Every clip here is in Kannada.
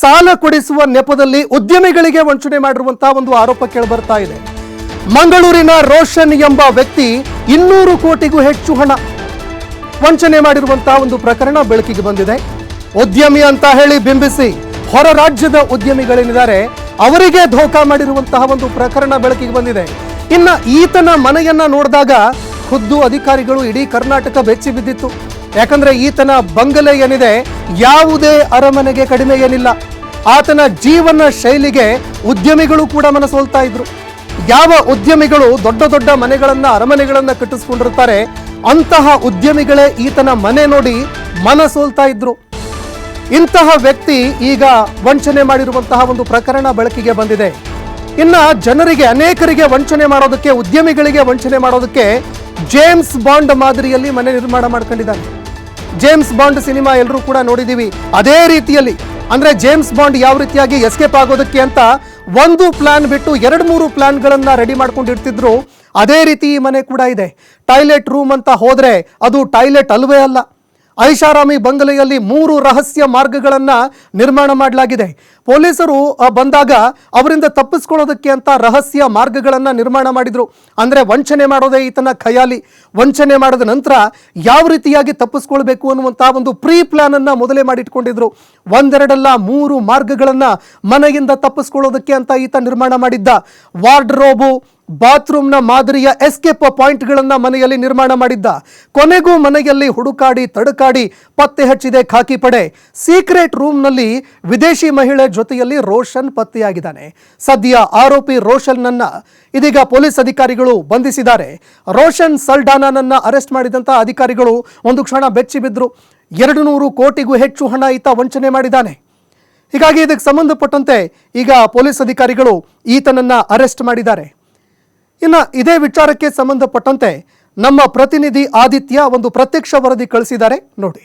ಸಾಲ ಕೊಡಿಸುವ ನೆಪದಲ್ಲಿ ಉದ್ಯಮಿಗಳಿಗೆ ವಂಚನೆ ಮಾಡಿರುವಂತಹ ಒಂದು ಆರೋಪ ಕೇಳಿಬರ್ತಾ ಇದೆ. ಮಂಗಳೂರಿನ ರೋಷನ್ ಎಂಬ ವ್ಯಕ್ತಿ ಇನ್ನೂರು ಕೋಟಿಗೂ ಹೆಚ್ಚು ಹಣ ವಂಚನೆ ಮಾಡಿರುವಂತಹ ಒಂದು ಪ್ರಕರಣ ಬೆಳಕಿಗೆ ಬಂದಿದೆ. ಉದ್ಯಮಿ ಅಂತ ಹೇಳಿ ಬಿಂಬಿಸಿ ಹೊರ ರಾಜ್ಯದ ಉದ್ಯಮಿಗಳೇನಿದ್ದಾರೆ, ಅವರಿಗೆ ಧೋಕಾ ಮಾಡಿರುವಂತಹ ಒಂದು ಪ್ರಕರಣ ಬೆಳಕಿಗೆ ಬಂದಿದೆ. ಇನ್ನ ಈತನ ಮನೆಯನ್ನ ನೋಡಿದಾಗ ಖುದ್ದು ಅಧಿಕಾರಿಗಳು ಇಡೀ ಕರ್ನಾಟಕ ಬೆಚ್ಚಿ ಬಿದ್ದಿತ್ತು. ಯಾಕಂದ್ರೆ ಈತನ ಬಂಗಲೆ ಏನಿದೆ, ಯಾವುದೇ ಅರಮನೆಗೆ ಕಡಿಮೆ ಏನಿಲ್ಲ. ಆತನ ಜೀವನ ಶೈಲಿಗೆ ಉದ್ಯಮಿಗಳು ಕೂಡ ಮನಸೋಲ್ತಾ ಇದ್ರು. ಯಾವ ಉದ್ಯಮಿಗಳು ದೊಡ್ಡ ದೊಡ್ಡ ಮನೆಗಳನ್ನ, ಅರಮನೆಗಳನ್ನ ಕಟ್ಟಿಸ್ಕೊಂಡಿರ್ತಾರೆ, ಅಂತಹ ಉದ್ಯಮಿಗಳೇ ಈತನ ಮನೆ ನೋಡಿ ಮನಸೋಲ್ತಾ ಇದ್ರು. ಇಂತಹ ವ್ಯಕ್ತಿ ಈಗ ವಂಚನೆ ಮಾಡಿರುವಂತಹ ಒಂದು ಪ್ರಕರಣ ಬೆಳಕಿಗೆ ಬಂದಿದೆ. ಇನ್ನ ಜನರಿಗೆ, ಅನೇಕರಿಗೆ ವಂಚನೆ ಮಾಡೋದಕ್ಕೆ, ಉದ್ಯಮಿಗಳಿಗೆ ವಂಚನೆ ಮಾಡೋದಕ್ಕೆ ಜೇಮ್ಸ್ ಬಾಂಡ್ ಮಾದರಿಯಲ್ಲಿ ಮನೆ ನಿರ್ಮಾಣ ಮಾಡ್ಕೊಂಡಿದ್ದಾನೆ. ಜೇಮ್ಸ್ ಬಾಂಡ್ ಸಿನಿಮಾ ಎಲ್ಲರೂ ಕೂಡ ನೋಡಿದೀವಿ ಅದೇ ರೀತಿಯಲ್ಲಿ, ಅಂದ್ರೆ ಜೇಮ್ಸ್ ಬಾಂಡ್ ಯಾವ ರೀತಿಯಾಗಿ ಎಸ್ಕೇಪ್ ಆಗೋದಕ್ಕೆ ಅಂತ ಒಂದು ಪ್ಲಾನ್ ಬಿಟ್ಟು ಎರಡು ಮೂರು ಪ್ಲಾನ್ಗಳನ್ನ ರೆಡಿ ಮಾಡ್ಕೊಂಡು ಇರ್ತಿದ್ರು ಅದೇ ರೀತಿ ಈ ಮನೆ ಕೂಡ ಇದೆ. ಟಾಯ್ಲೆಟ್ ರೂಮ್ ಅಂತ ಹೋದ್ರೆ ಅದು ಟಾಯ್ಲೆಟ್ ಅಲ್ವೇ ಅಲ್ಲ. ಐಷಾರಾಮಿ ಬಂಗಲೆಯಲ್ಲಿ ಮೂರು ರಹಸ್ಯ ಮಾರ್ಗಗಳನ್ನು ನಿರ್ಮಾಣ ಮಾಡಲಾಗಿದೆ. ಪೊಲೀಸರು ಬಂದಾಗ ಅವರಿಂದ ತಪ್ಪಿಸ್ಕೊಳ್ಳೋದಕ್ಕೆ ಅಂತ ರಹಸ್ಯ ಮಾರ್ಗಗಳನ್ನು ನಿರ್ಮಾಣ ಮಾಡಿದ್ರು. ಅಂದ್ರೆ ವಂಚನೆ ಮಾಡೋದೇ ಈತನ ಖಯಾಲಿ. ವಂಚನೆ ಮಾಡಿದ ನಂತರ ಯಾವ ರೀತಿಯಾಗಿ ತಪ್ಪಿಸ್ಕೊಳ್ಬೇಕು ಅನ್ನುವಂಥ ಒಂದು ಪ್ರೀ ಪ್ಲಾನ್ ಅನ್ನ ಮೊದಲೇ ಮಾಡಿಟ್ಕೊಂಡಿದ್ರು. ಒಂದೆರಡಲ್ಲ ಮೂರು ಮಾರ್ಗಗಳನ್ನು ಮನೆಯಿಂದ ತಪ್ಪಿಸ್ಕೊಳ್ಳೋದಕ್ಕೆ ಅಂತ ಈತ ನಿರ್ಮಾಣ ಮಾಡಿದ್ದ. ವಾರ್ಡ್ರೋಬು ಬಾತ್ರೂಮ್ನ ಮಾದರಿಯ ಎಸ್ಕೇಪ್ ಪಾಯಿಂಟ್ಗಳನ್ನು ಮನೆಯಲ್ಲಿ ನಿರ್ಮಾಣ ಮಾಡಿದ್ದ. ಕೊನೆಗೂ ಮನೆಯಲ್ಲಿ ಹುಡುಕಾಡಿ, ತಡುಕಾಡಿ ಪತ್ತೆ ಹಚ್ಚಿದೆ ಖಾಕಿ ಪಡೆ. ಸೀಕ್ರೆಟ್ ರೂಮ್ನಲ್ಲಿ ವಿದೇಶಿ ಮಹಿಳೆ ಜೊತೆಯಲ್ಲಿ ರೋಷನ್ ಪತ್ತೆಯಾಗಿದ್ದಾನೆ. ಸದ್ಯ ಆರೋಪಿ ರೋಷನ್ನನ್ನು ಇದೀಗ ಪೊಲೀಸ್ ಅಧಿಕಾರಿಗಳು ಬಂಧಿಸಿದ್ದಾರೆ. ರೋಷನ್ ಸಲ್ಡಾನನ್ನು ಅರೆಸ್ಟ್ ಮಾಡಿದಂಥ ಅಧಿಕಾರಿಗಳು ಒಂದು ಕ್ಷಣ ಬೆಚ್ಚಿ ಬಿದ್ದರು ಎರಡು ನೂರು ಕೋಟಿಗೂ ಹೆಚ್ಚು ಹಣ ಈತ ವಂಚನೆ ಮಾಡಿದ್ದಾನೆ. ಹೀಗಾಗಿ ಇದಕ್ಕೆ ಸಂಬಂಧಪಟ್ಟಂತೆ ಈಗ ಪೊಲೀಸ್ ಅಧಿಕಾರಿಗಳು ಈತನನ್ನ ಅರೆಸ್ಟ್ ಮಾಡಿದ್ದಾರೆ. ಇನ್ನು ಇದೇ ವಿಚಾರಕ್ಕೆ ಸಂಬಂಧಪಟ್ಟಂತೆ ನಮ್ಮ ಪ್ರತಿನಿಧಿ ಆದಿತ್ಯ ಒಂದು ಪ್ರತ್ಯಕ್ಷ ವರದಿ ಕಳಿಸಿದ್ದಾರೆ. ನೋಡಿ.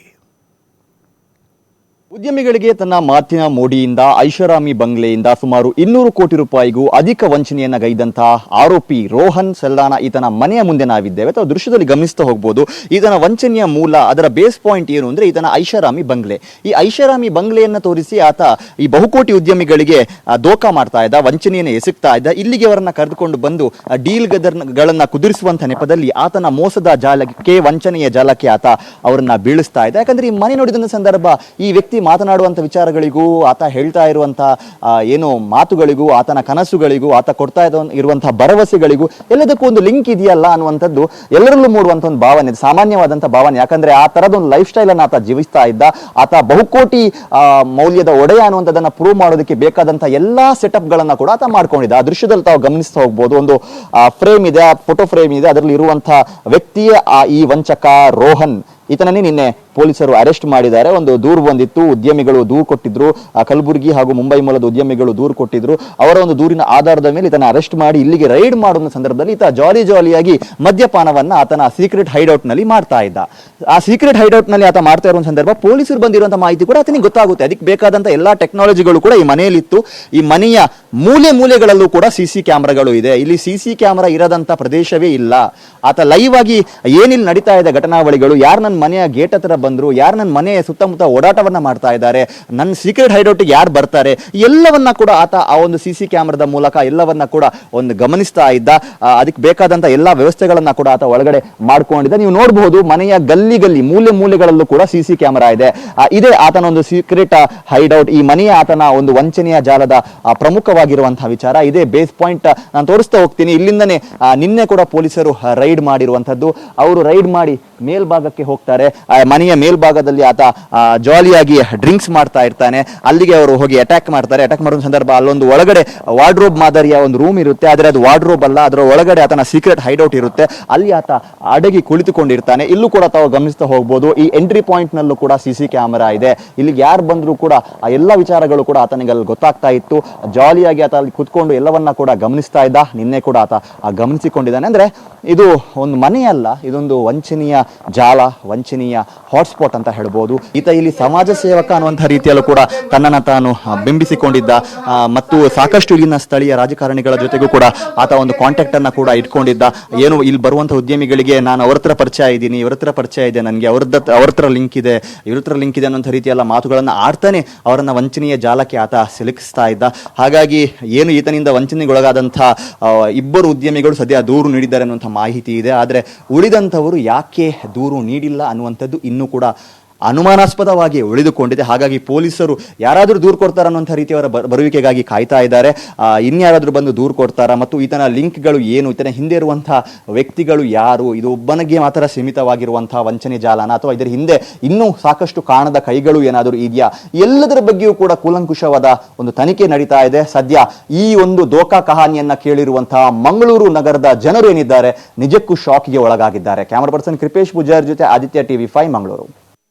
ಉದ್ಯಮಿಗಳಿಗೆ ತನ್ನ ಮಾತಿನ ಮೋಡಿಯಿಂದ ಐಷಾರಾಮಿ ಬಂಗ್ಲೆಯಿಂದ ಸುಮಾರು ಇನ್ನೂರು ಕೋಟಿ ರೂಪಾಯಿಗೂ ಅಧಿಕ ವಂಚನೆಯನ್ನ ಗೈದಂತಹ ಆರೋಪಿ ರೋಹನ್ ಸಲ್ದಾನ ಈತನ ಮನೆಯ ಮುಂದೆ ನಾವಿದ್ದೇವೆ. ಅಥವಾ ದೃಶ್ಯದಲ್ಲಿ ಗಮನಿಸ್ತಾ ಹೋಗ್ಬೋದು. ಈತನ ವಂಚನೆಯ ಮೂಲ, ಅದರ ಬೇಸ್ ಪಾಯಿಂಟ್ ಏನು ಅಂದ್ರೆ ಈತನ ಐಷಾರಾಮಿ ಬಂಗ್ಲೆ. ಈ ಐಷಾರಾಮಿ ಬಂಗ್ಲೆಯನ್ನು ತೋರಿಸಿ ಆತ ಈ ಬಹುಕೋಟಿ ಉದ್ಯಮಿಗಳಿಗೆ ದೋಖ ಮಾಡ್ತಾ ಇದ್ದ, ವಂಚನೆಯನ್ನು ಎಸಗ್ತಾ ಇದ್ದ. ಇಲ್ಲಿಗೆ ಅವರನ್ನ ಕರೆದುಕೊಂಡು ಬಂದು ಡೀಲ್ ಗದರ್ಗಳನ್ನು ಕುದುರಿಸುವಂತ ನೆಪದಲ್ಲಿ ಆತನ ಮೋಸದ ಜಾಲಕ್ಕೆ, ವಂಚನೆಯ ಜಾಲಕ್ಕೆ ಆತ ಅವರನ್ನ ಬೀಳಿಸ್ತಾ ಇದ್ದ. ಯಾಕಂದ್ರೆ ಈ ಮನೆ ನೋಡಿದ ಸಂದರ್ಭ ಈ ವ್ಯಕ್ತಿ ಮಾತನಾಡುವಂತ ವಿಚಾರಗಳಿಗೂ ಆತ ಹೇಳ್ತಾ ಇರುವಂಥ ಏನು ಮಾತುಗಳಿಗೂ, ಆತನ ಕನಸುಗಳಿಗೂ, ಆತ ಕೊಡ್ತಾ ಇದ್ದ ಇರುವಂತಹ ಭರವಸೆಗಳಿಗೂ ಎಲ್ಲದಕ್ಕೂ ಒಂದು ಲಿಂಕ್ ಇದೆಯಲ್ಲ ಅನ್ನುವಂಥದ್ದು ಎಲ್ಲರಲ್ಲೂ ಮೂಡುವಂಥ ಒಂದು ಭಾವನೆ, ಇದು ಸಾಮಾನ್ಯವಾದಂತ ಭಾವನೆ. ಯಾಕಂದ್ರೆ ಆ ತರದ ಒಂದು ಲೈಫ್ ಸ್ಟೈಲ್ ಅನ್ನು ಆತ ಜೀವಿಸ್ತಾ ಇದ್ದ, ಆತ ಬಹುಕೋಟಿ ಮೌಲ್ಯದ ಒಡೆಯ ಅನ್ನುವಂಥದ್ದನ್ನ ಪ್ರೂವ್ ಮಾಡೋದಕ್ಕೆ ಬೇಕಾದಂತ ಎಲ್ಲಾ ಸೆಟಪ್ ಗಳನ್ನ ಕೂಡ ಆತ ಮಾಡ್ಕೊಂಡಿದ್ದ. ಆ ದೃಶ್ಯದಲ್ಲಿ ತಾವು ಗಮನಿಸ್ತಾ ಹೋಗ್ಬೋದು, ಒಂದು ಫ್ರೇಮ್ ಇದೆ, ಆ ಫೋಟೋ ಫ್ರೇಮ್ ಇದೆ, ಅದರಲ್ಲಿ ಇರುವಂತಹ ವ್ಯಕ್ತಿಯೇ ಆ ಈ ವಂಚಕ ರೋಹನ್. ಈತನನ್ನೇ ನಿನ್ನೆ ಪೊಲೀಸರು ಅರೆಸ್ಟ್ ಮಾಡಿದ್ದಾರೆ. ಒಂದು ದೂರು ಬಂದಿತ್ತು, ಉದ್ಯಮಿಗಳು ದೂರು ಕೊಟ್ಟಿದ್ರು ಕಲಬುರಗಿ ಹಾಗೂ ಮುಂಬೈ ಮೂಲದ ಉದ್ಯಮಿಗಳು ದೂರು ಕೊಟ್ಟಿದ್ರು. ಅವರ ಒಂದು ದೂರಿನ ಆಧಾರದ ಮೇಲೆ ಈತನ ಅರೆಸ್ಟ್ ಮಾಡಿ ಇಲ್ಲಿಗೆ ರೈಡ್ ಮಾಡುವ ಸಂದರ್ಭದಲ್ಲಿ ಈತ ಜಾಲಿ ಜಾಲಿಯಾಗಿ ಮದ್ಯಪಾನವನ್ನು ಆತನ ಸೀಕ್ರೆಟ್ ಹೈಡೌಟ್ನಲ್ಲಿ ಮಾಡ್ತಾ ಇದ್ದ. ಆ ಸೀಕ್ರೆಟ್ ಹೈಡೌಟ್ನಲ್ಲಿ ಆತ ಮಾಡ್ತಾ ಇರುವ ಸಂದರ್ಭ ಪೊಲೀಸರು ಬಂದಿರುವಂತಹ ಮಾಹಿತಿ ಕೂಡ ಆತನಿಗೆ ಗೊತ್ತಾಗುತ್ತೆ. ಅದಕ್ಕೆ ಬೇಕಾದಂತ ಎಲ್ಲಾ ಟೆಕ್ನಾಲಜಿಗಳು ಕೂಡ ಈ ಮನೆಯಲ್ಲಿತ್ತು. ಈ ಮನೆಯ ಮೂಲೆ ಮೂಲೆಗಳಲ್ಲೂ ಕೂಡ ಸಿ ಸಿ ಕ್ಯಾಮ್ರಾಗಳು ಇದೆ. ಇಲ್ಲಿ ಸಿ ಸಿ ಕ್ಯಾಮ್ರಾ ಇರದಂತ ಪ್ರದೇಶವೇ ಇಲ್ಲ. ಆತ ಲೈವ್ ಆಗಿ ಏನಿಲ್ಲಿ ನಡೀತಾ ಇದೆ ಘಟನಾವಳಿಗಳು, ಯಾರು ಮನೆಯ ಗೇಟ್ ಹತ್ರ ಬಂದ್ರು, ಯಾರು ನನ್ನ ಮನೆಯ ಸುತ್ತಮುತ್ತ ಓಡಾಟವನ್ನ ಮಾಡ್ತಾ ಇದ್ದಾರೆ ನನ್ನ ಸೀಕ್ರೆಟ್ ಹೈಡೌಟಿಗೆ ಯಾರು ಬರ್ತಾರೆ, ಎಲ್ಲವನ್ನ ಕೂಡ ಆತ ಆ ಒಂದು ಸಿ ಸಿ ಕ್ಯಾಮ್ರಾದ ಮೂಲಕ ಎಲ್ಲವನ್ನ ಕೂಡ ಒಂದು ಗಮನಿಸ್ತಾ ಇದ್ದ. ಅದಕ್ಕೆ ಬೇಕಾದಂಥ ಎಲ್ಲಾ ವ್ಯವಸ್ಥೆಗಳನ್ನ ಕೂಡ ಆತ ಒಳಗಡೆ ಮಾಡ್ಕೊಂಡಿದ್ದ. ನೀವು ನೋಡಬಹುದು, ಮನೆಯ ಗಲ್ಲಿ ಗಲ್ಲಿ, ಮೂಲೆ ಮೂಲೆಗಳಲ್ಲೂ ಕೂಡ ಸಿ ಸಿ ಕ್ಯಾಮೆರಾ ಇದೆ. ಇದೇ ಆತನ ಒಂದು ಸೀಕ್ರೆಟ್ ಹೈಡೌಟ್ ಈ ಮನೆಯ ಆತನ ಒಂದು ವಂಚನೆಯ ಜಾಲದ ಪ್ರಮುಖವಾಗಿರುವಂತಹ ವಿಚಾರ. ಇದೇ ಬೇಸ್ ಪಾಯಿಂಟ್ ನಾನು ತೋರಿಸ್ತಾ ಹೋಗ್ತೀನಿ. ಇಲ್ಲಿಂದನೇ ನಿನ್ನೆ ಕೂಡ ಪೊಲೀಸರು ರೈಡ್ ಮಾಡಿರುವಂತದ್ದು ಅವರು ರೈಡ್ ಮಾಡಿ ಮೇಲ್ಭಾಗಕ್ಕೆ ಹೋಗ್ತಾರೆ ಮನೆಯ ಮೇಲ್ಭಾಗದಲ್ಲಿ ಆತ ಜಾಲಿಯಾಗಿ ಡ್ರಿಂಕ್ಸ್ ಮಾಡ್ತಾ ಇರ್ತಾನೆ. ಅಲ್ಲಿಗೆ ಅವರು ಹೋಗಿ ಅಟ್ಯಾಕ್ ಮಾಡ್ತಾರೆ. ಅಟ್ಯಾಕ್ ಮಾಡುವ ಸಂದರ್ಭ ಅಲ್ಲೊಂದು ಒಳಗಡೆ ವಾರ್ಡ್ರೋಬ್ ಮಾದರಿಯ ಒಂದು ರೂಮ್ ಇರುತ್ತೆ. ಆದರೆ ಅದು ವಾರ್ಡ್ರೋಬ್ ಅಲ್ಲ, ಅದರ ಒಳಗಡೆ ಆತನ ಸೀಕ್ರೆಟ್ ಹೈಡೌಟ್ ಇರುತ್ತೆ. ಅಲ್ಲಿ ಆತ ಅಡಗಿ ಕುಳಿತುಕೊಂಡಿರ್ತಾನೆ. ಇಲ್ಲೂ ಕೂಡ ತಾವು ಗಮನಿಸ್ತಾ ಹೋಗ್ಬೋದು. ಈ ಎಂಟ್ರಿ ಪಾಯಿಂಟ್ ನಲ್ಲೂ ಕೂಡ ಸಿ ಕ್ಯಾಮೆರಾ ಇದೆ. ಇಲ್ಲಿಗೆ ಯಾರು ಬಂದರೂ ಕೂಡ ಆ ಎಲ್ಲ ವಿಚಾರಗಳು ಕೂಡ ಆತನಿಗೆ ಅಲ್ಲಿ ಗೊತ್ತಾಗ್ತಾ ಇತ್ತು. ಜಾಲಿಯಾಗಿ ಆತ ಅಲ್ಲಿ ಕುತ್ಕೊಂಡು ಎಲ್ಲವನ್ನ ಕೂಡ ಗಮನಿಸ್ತಾ ಇದ್ದ. ನಿನ್ನೆ ಕೂಡ ಆತ ಗಮನಿಸಿಕೊಂಡಿದ್ದಾನೆ. ಅಂದ್ರೆ ಇದು ಒಂದು ಮನೆಯಲ್ಲ, ಇದೊಂದು ವಂಚನೀಯ ಜಾಲ ವಂಚನೆಯ ಹಾಟ್ಸ್ಪಾಟ್ ಅಂತ ಹೇಳ್ಬೋದು. ಈತ ಇಲ್ಲಿ ಸಮಾಜ ಸೇವಕ ಅನ್ನುವಂಥ ರೀತಿಯಲ್ಲೂ ಕೂಡ ತನ್ನನ್ನು ತಾನು ಬಿಂಬಿಸಿಕೊಂಡಿದ್ದ ಮತ್ತು ಸಾಕಷ್ಟು ಇಲ್ಲಿನ ಸ್ಥಳೀಯ ರಾಜಕಾರಣಿಗಳ ಜೊತೆಗೂ ಕೂಡ ಆತ ಒಂದು ಕಾಂಟ್ಯಾಕ್ಟನ್ನು ಕೂಡ ಇಟ್ಕೊಂಡಿದ್ದ. ಏನು ಇಲ್ಲಿ ಬರುವಂಥ ಉದ್ಯಮಿಗಳಿಗೆ ನಾನು ಅವ್ರ ಹತ್ರ ಪರಿಚಯ ಇದ್ದೀನಿ, ಇವ್ರ ಪರಿಚಯ ಇದೆ, ನನಗೆ ಅವ್ರದ್ದ ಅವ್ರ ಹತ್ರ ಲಿಂಕ್ ಇದೆ, ಇವ್ರ ಲಿಂಕ್ ಇದೆ ಅನ್ನೋಂಥ ರೀತಿಯೆಲ್ಲ ಮಾತುಗಳನ್ನು ಆಡ್ತಾನೆ ಅವರನ್ನು ವಂಚನೆಯ ಜಾಲಕ್ಕೆ ಆತ ಸಿಲುಕಿಸ್ತಾ ಇದ್ದ. ಹಾಗಾಗಿ ಏನು ಈತನಿಂದ ವಂಚನೆಗೊಳಗಾದಂಥ ಇಬ್ಬರು ಉದ್ಯಮಿಗಳು ಸದ್ಯ ದೂರು ನೀಡಿದ್ದಾರೆ ಅನ್ನುವಂಥ ಮಾಹಿತಿ ಇದೆ. ಆದರೆ ಉಳಿದಂಥವರು ಯಾಕೆ ದೂರು ನೀಡಿಲ್ಲ? ಅನ್ನುವಂಥದ್ದು ಇನ್ನೂ ಕೂಡ ಅನುಮಾನಾಸ್ಪದವಾಗಿ ಉಳಿದುಕೊಂಡಿದೆ. ಹಾಗಾಗಿ ಪೊಲೀಸರು ಯಾರಾದರೂ ದೂರು ಕೊಡ್ತಾರ ಅನ್ನೋಂಥ ರೀತಿಯವರ ಬರುವಿಕೆಗಾಗಿ ಕಾಯ್ತಾ ಇದ್ದಾರೆ. ಇನ್ಯಾರಾದರೂ ಬಂದು ದೂರು ಕೊಡ್ತಾರಾ ಮತ್ತು ಈತನ ಲಿಂಕ್ಗಳು ಏನು, ಈತನ ಹಿಂದೆ ಇರುವಂಥ ವ್ಯಕ್ತಿಗಳು ಯಾರು, ಇದು ಒಬ್ಬನಿಗೆ ಮಾತ್ರ ಸೀಮಿತವಾಗಿರುವಂಥ ವಂಚನೆ ಜಾಲನ ಅಥವಾ ಇದರ ಹಿಂದೆ ಇನ್ನೂ ಸಾಕಷ್ಟು ಕಾಣದ ಕೈಗಳು ಏನಾದರೂ ಇದೆಯಾ? ಎಲ್ಲದರ ಬಗ್ಗೆಯೂ ಕೂಡ ಕೂಲಂಕುಷವಾದ ಒಂದು ತನಿಖೆ ನಡೀತಾ ಇದೆ. ಸದ್ಯ ಈ ಒಂದು ದೋಖಾ ಕಹಾನಿಯನ್ನ ಕೇಳಿರುವಂತಹ ಮಂಗಳೂರು ನಗರದ ಜನರು ಏನಿದ್ದಾರೆ, ನಿಜಕ್ಕೂ ಶಾಕ್ಗೆ ಒಳಗಾಗಿದ್ದಾರೆ. ಕ್ಯಾಮರಾ ಪರ್ಸನ್ ಕೃಪೇಶ್ ಪೂಜಾರ್ ಜೊತೆ ಆದಿತ್ಯ ಟಿವಿ ಫೈವ್, ಮಂಗಳೂರು.